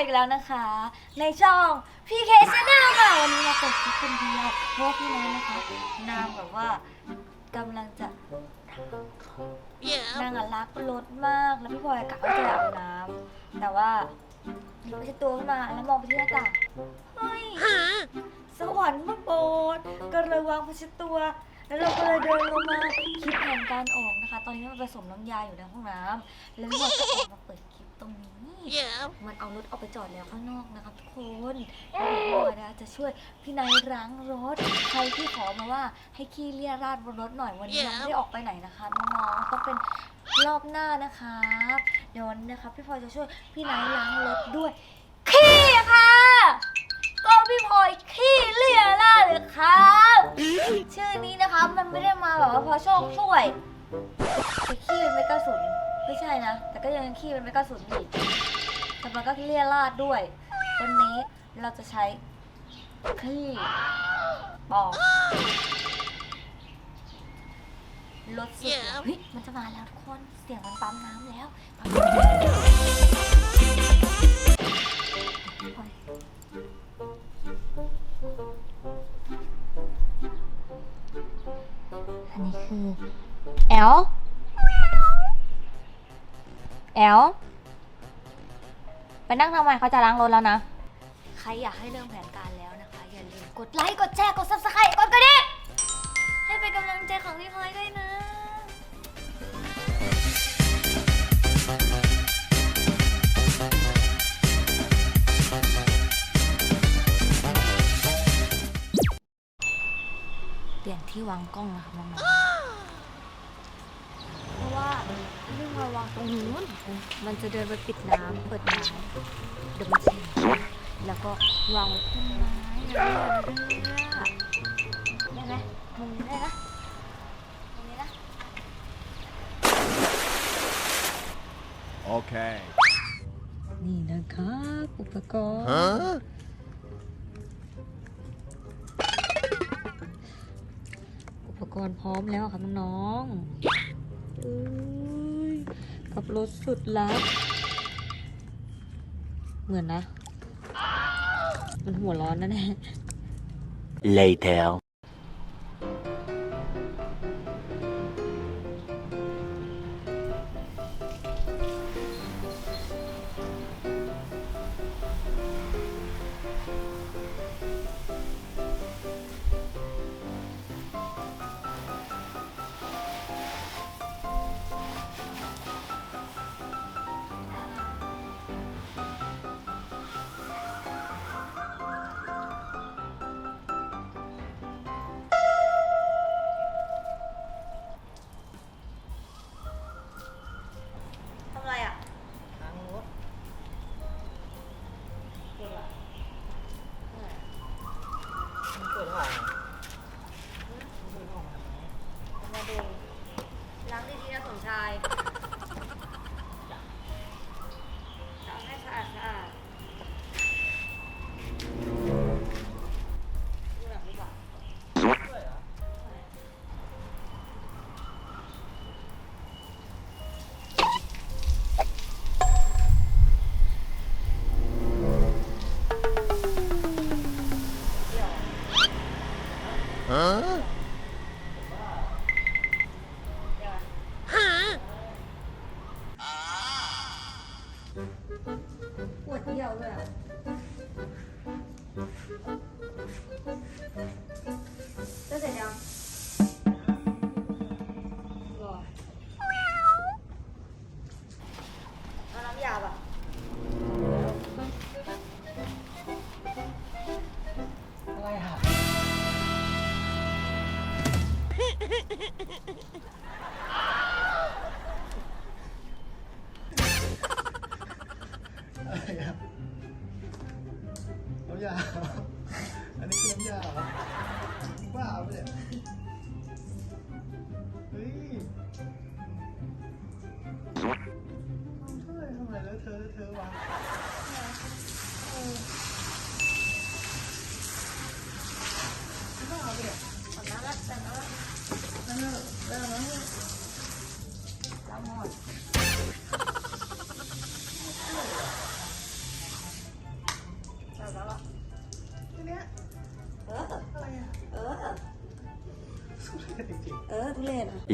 อีกแล้วนะคะ ในช่อง PK Channel ค่ะวันนี้มาเปิดคลิปคนเดียวเพราะว่าพี่น้อยนะคะนางแบบว่ากำลังจะนางอะรักรถมากแล้วพี่พลอยกะว่าจะอาบน้ำแต่ว่าหยิบไปที่ตัวขึ้นมาแล้วมองไปที่หน้าต่างเฮ้ยสวรรค์มาโปรดก็เลยวางผ้าเช็ดตัว แล้วเราก็เลยเดินลงมาคิดแผนการออกนะคะ ตอนนี้มันผสมน้ำยาอยู่ในห้องน้ำแล้วเราก็ออกมาเปิดคลิปตรงนี้ มันเอารถออกไปจอดแล้วข้างนอกนะครับทุกคนแล้วพี่บอยนะจะช่วยพี่นายล้างรถ ใครที่ขอมาว่าให้ขี้เลี่ยราดบนรถหน่อยวันนี้ยังไม่ได้ออกไปไหนนะคะน้องๆต้องเป็นรอบหน้านะคะเดี๋ยววันนี้นะคะพี่พลอยจะช่วยพี่นายล้างรถด้วยขี้ค่ะ ก็พี่พลอยขี้เลี่ยราดเลยครับ ชื่อนี้นะคะมันไม่ได้มาแบบว่าเพราะโชคช่วยแต่ขี้เป็นไม่กระสุนไม่ใช่นะ แต่ก็ยังขี้เป็นไม่กระสุนอีก แต่มันก็เลี่ยราดด้วย วันนี้เราจะใช้คลี่ปอกรถสุดเฮ้ยมันจะมาแล้วทุกคน เสียงมันปั๊มน้ำแล้วอยอันนี้คือแอลแอล ไปนั่งทำไมเขาจะล้างรถแล้วนะ ใครอยากให้เริ่มแผนการแล้วนะคะ อย่าลืมกดไลค์ กดแชร์ กด subscribe กดกระดิ่งให้เป็นกำลังใจของพี่พลอยด้วยนะเปลี่ยนที่วางกล้องนะคะน้องๆเพราะว่า เรื่องมาวางตรงนู้น มันจะเดินไปปิดน้ำเปิดน้ำเดี๋ยวมันจะเห็นแล้วก็วางไว้ต้นไม้เรื่อยๆได้ไหมมุมนี้ได้นะมุมนี้นะ Okay. นี่นะครับอุปกรณ์ Huh? อุปกรณ์พร้อมแล้วค่ะน้องๆอ้ย กับรถสุดลัก เหมือนนะ มันหัวร้อนนะแน่ Later. Huh? ำยา อันนี้คือน้ำยาเหรอบ้าไปะเนี่ยเฮ้ยเฮ้ยทำไมแล้วเธอเธอวะ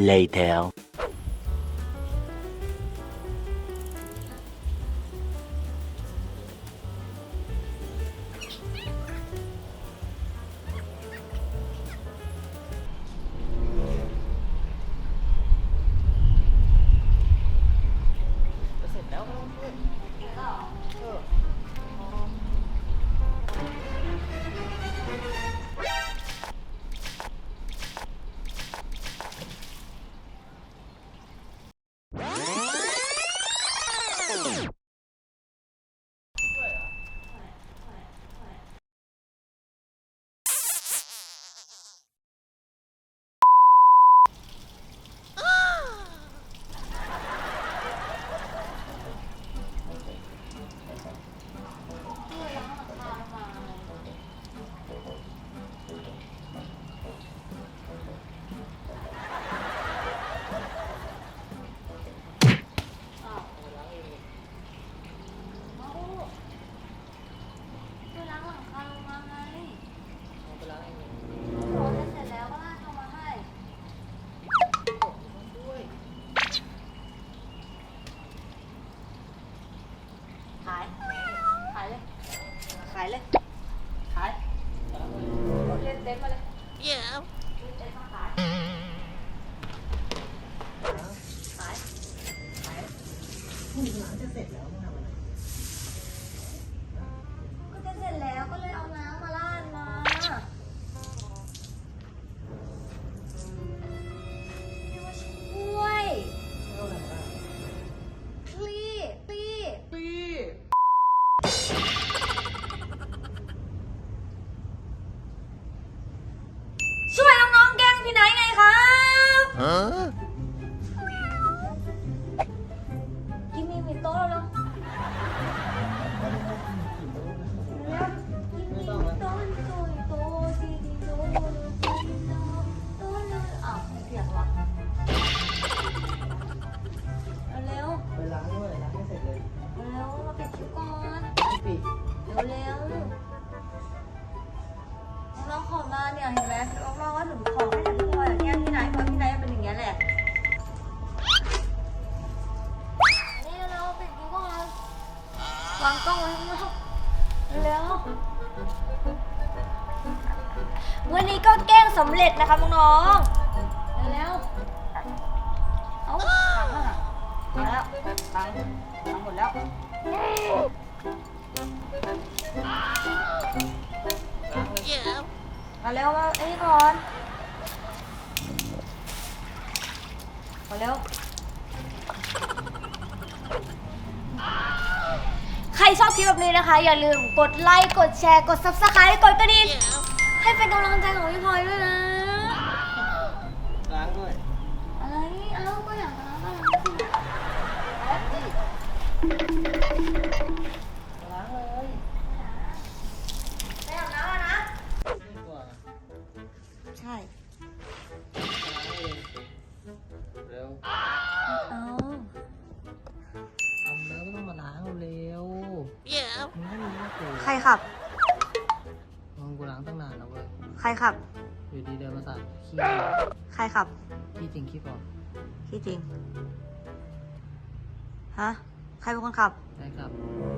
Later. ขา วันนี้ก็แกล้งสำเร็จนะคะน้องๆเร็วๆเอาถังอะมาแล้วถังถังหมดแล้ว มาเร็วมาไอ้นี่ก่อนมาเร็ว ใครชอบคลิปแบบนี้นะคะ อย่าลืมกดไลค์ กดแชร์ กด subscribe กดกระดิ่ง ให้เป็นกำลังใจของพี่พลอยด้วยนะ ครขับ อยู่ดีเดินมาสั่งขี้ใครขับ ขี้จริงขี้ปลอมที่จริง ฮะ ใครเป็นคนขับได้ครับ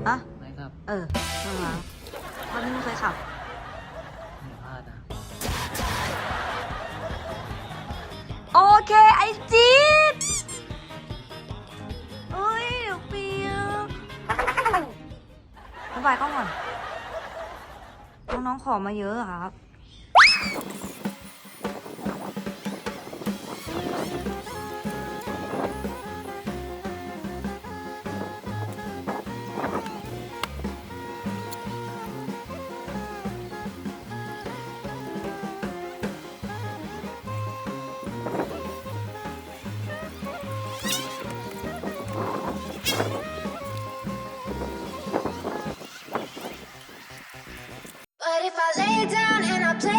ฮะได้ครับเออเออวะเพราะไม่เคยขับ อย่าพลาดนะโอเค ไอจีดเอ้ย เดี๋ยวเปียกบ๊ายบายกล้องก่อน น้องๆขอมาเยอะอะครับ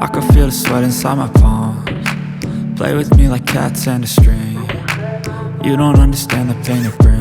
I can feel the sweat inside my palms. Play with me like cats and a string. You don't understand the pain it brings.